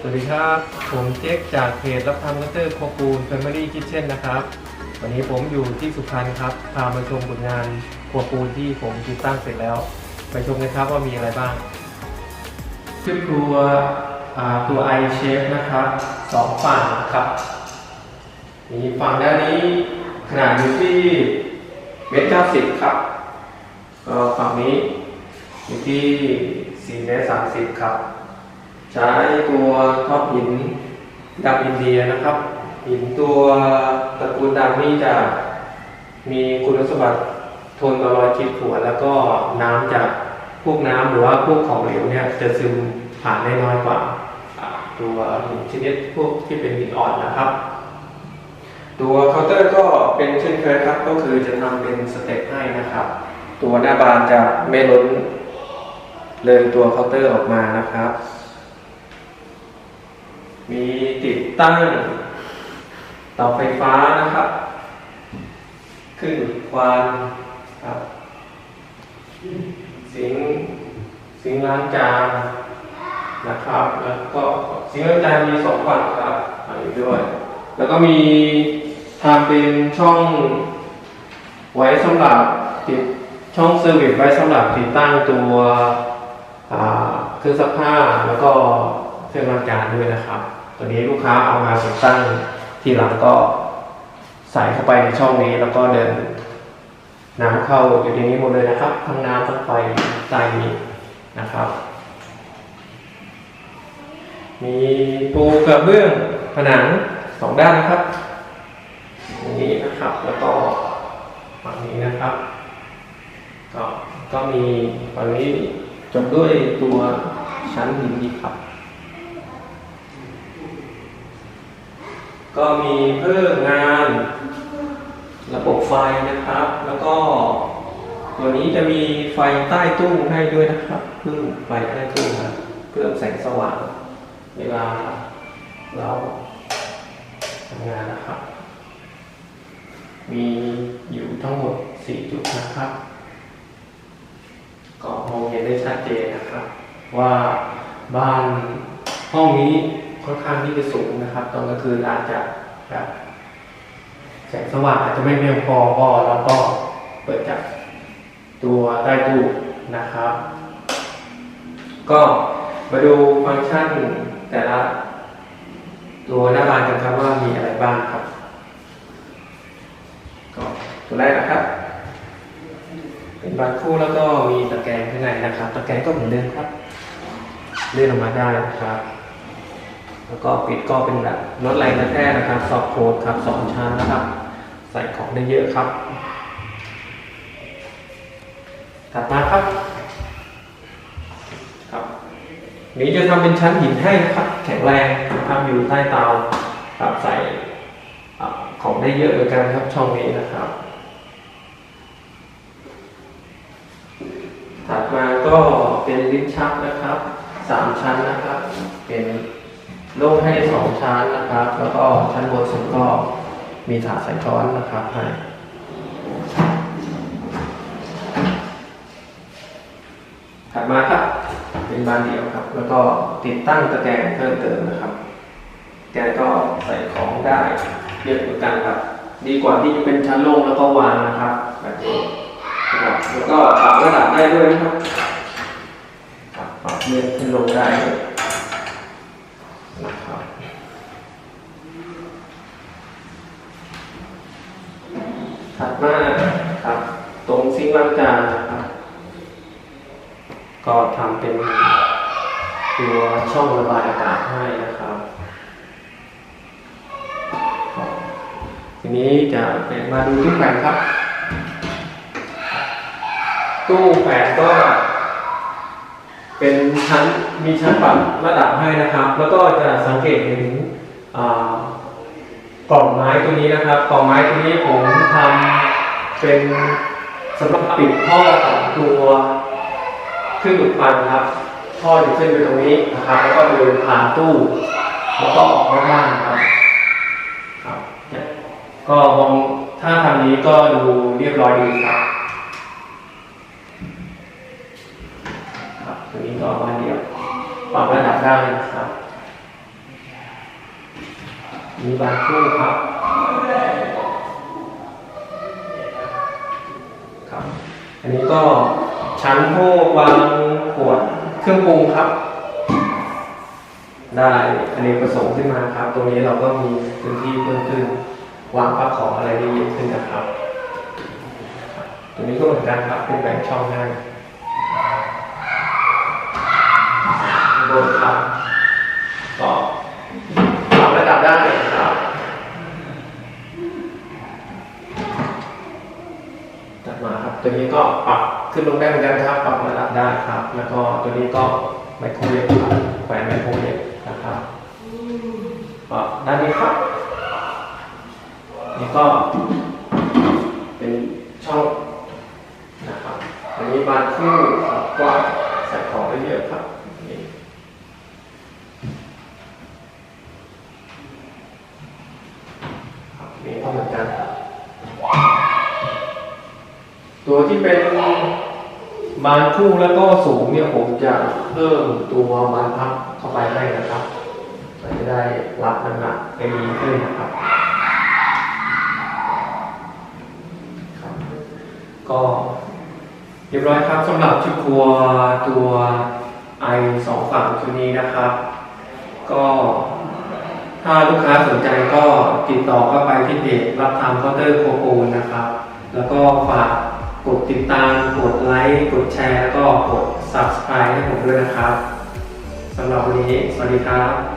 สวัสดีครับ ผมเจ๊กจากเพจรับทำกัตเตอร์โคปูน Family Kitchen นนะครับ วันนี้ผมอยู่ที่สุพรรณครับ พามาชมผลงานครัวปูนที่ผมติดตั้งเสร็จแล้ว ไปชมกันครับว่ามีอะไรบ้างขึ้นครัวอ่าตัว i shape นะครับสองฝั่งครับมีฝั่งด้านนี้ขนาดอยู่ที่เมตรเก้าสิบครับก็ฝั่งนี้อยู่ที่สี่เมตรสามสิบครับ ใช้ตัวท็อปหินดำอินเดียนะครับ หินตัวตระกูลดำนี่จะมีคุณสมบัติทนต่อรอยขีดข่วนแล้วก็น้ำจากพวกน้ำหรือว่าพวกของเหลวเนี่ยจะซึมผ่านได้น้อยกว่าอ่าตัวหินชนิดพวกที่เป็นหินอ่อนนะครับ ตัวเคาน์เตอร์ก็เป็นเช่นเคยครับก็คือจะทำเป็นสเต็ปให้นะครับ ตัวหน้าบานจะไม่ล้นเลยตัวเคาน์เตอร์ออกมานะครับ มีติดตั้งเตาไฟฟ้านะครับ ขึ้นควานครับสิงสิงล้างจานนะครับ แล้วก็สิงล้างจานมีสองฝั่งครับอันนี้ด้วย แล้วก็มีทำเป็นช่องไว้สำหรับติดช่องเซอร์วิสไว้สำหรับติดตั้งตัวเครื่องซักผ้าแล้วก็ เครื่องล้างจานด้วยนะครับ ตัวนี้ลูกค้าเอามาติดตั้งทีหลังก็ใส่เข้าไปในช่องนี้แล้วก็เดินน้ำเข้าอยู่ในนี้หมดเลยนะครับทั้งน้ำทั้งไฟใต้นี้นะครับ มีปูกระเบื้องผนังสองด้านนะครับอย่างนี้นะครับแล้วก็ฝั่งนี้นะครับ ก็ก็มีฝั่งนี้จบด้วยตัวชั้นหินอีครับ ก็มีเพิ่มงาน ระบบไฟนะครับ แล้วก็ ตัวนี้จะมีไฟใต้ตู้ให้ด้วยนะครับเพิ่มไฟใต้ตู้ครับเพิ่มแสงสว่างเวลาเราทำงานนะครับ มีอยู่ทั้งหมด 4 จุดนะครับ ก็มองเห็นได้ชัดเจนนะครับ ว่าบ้านห้องนี้ ค่อนข้างที่จะสูงนะครับ ตอนกลางคืนอาจจะแบบแสงสว่างอาจจะไม่เพียงพอก็แล้วก็เปิดจากตัวใต้ตู้นะครับ ก็มาดูฟังก์ชันแต่ละ ตัวหน้าบานกันครับว่ามีอะไรบ้างครับ ก็ตัวแรกนะครับ เป็นบานคู่แล้วก็มีตะแกรงข้างในนะครับ ตะแกรงก็เหมือนเดิมครับ เลื่อนออกมาได้นะครับ แล้วก็ปิดก็เป็นแบบลดแรงกระแทกนะครับซอฟโคดครับสองชั้นนะครับ ใส่ของได้เยอะครับ ถัดมาครับครับนี้จะทำเป็นชั้นหินให้นะครับ แข็งแรงทำอยู่ใต้เตาครับใส่ของได้เยอะเหมือนกันครับช่องนี้นะครับถัดมาก็เป็นลิ้นชักนะครับสามชั้นนะครับ เป็น โล่งให้สองชั้นนะครับ แล้วก็ชั้นบนสุดก็มีถาดใส่ช้อนนะครับให้ถัดมาครับ เป็นบานเดียวครับ แล้วก็ติดตั้งตะแกรงเพิ่มเติมนะครับ แกก็ใส่ของได้เยอะเหมือนกันครับ ดีกว่าที่จะเป็นชั้นโล่งแล้วก็วางนะครับแบบนี้นะครับแล้วก็ปรับระดับได้ด้วยนะครับครับปรับเลื่อนขึ้นลงได้ ด้วยนถัดมาครับ ตรงซิงล้างจานนะครับ ก็ทำเป็นตัวช่องระบายอากาศให้นะครับ ทีนี้จะเป็นมาดูตู้แขวนครับ ตู้แขวนก็ เป็นชั้นมีชั้นปรับระดับให้นะครับ แล้วก็จะสังเกตเห็นกล่องไม้ตัวนี้นะครับกล่องไม้ตัวนี้ผมทำเป็นสำหรับปิดท่อของตัวเครื่องดูดควันครับท่ออยู่ขึ้นไปตรงนี้นะครับแล้วก็เดินผ่านตู้ แล้วก็ออกมาบ้านครับครับ ก็มองถ้าทำนี้ก็ดูเรียบร้อยดีครับ ตัวนี้ก็มาเดียวปรับระดับได้นะครับมีบานคู่ครับ ครับ อันนี้ก็ชั้นพวกวางขวดเครื่องปรุงครับ ได้อันนี้ประสงค์ขึ้นมาครับ ตรงนี้เราก็มีพื้นที่เพิ่มขึ้น วางพักของอะไรได้เยอะขึ้นนะครับ ตรงนี้ก็เหมือนกันครับเป็นแบ่งช่องให้ บนครับก็ปรับระดับได้ครับตัดมาครับ ตัวนี้ก็ปรับขึ้นลงได้เหมือนกันครับ ปรับระดับได้ครับ แล้วก็ตัวนี้ก็ไมโครเวฟครับแขวนไมโครเวฟนะครับก็ด้านนี้ครับ นี่ก็ เป็นช่องนะครับ อันนี้บานคู่กว้างใส่ของได้เยอะครับนี่ก็เหมือนกันครับ ตัวที่เป็นบานคู่แล้วก็สูงเนี่ยผมจะเพิ่มตัวบานพับเข้าไปให้นะครับมันจะได้รับน้ำหนักได้ดีขึ้นนะครับครับ ก็เรียบร้อยครับสำหรับชุดครัวตัวไอสองฝั่งชุดนี้นะครับ ก็ถ้าลูกค้าสนใจก็ติดต่อเข้าไปที่เพจรับทำเคาน์เตอร์โคโปนนะครับ แล้วก็ฝาก กดติดตาม กดไลค์ กดแชร์ แล้วก็กด subscribe ให้ผมด้วยนะครับ สำหรับวันนี้ สวัสดีครับ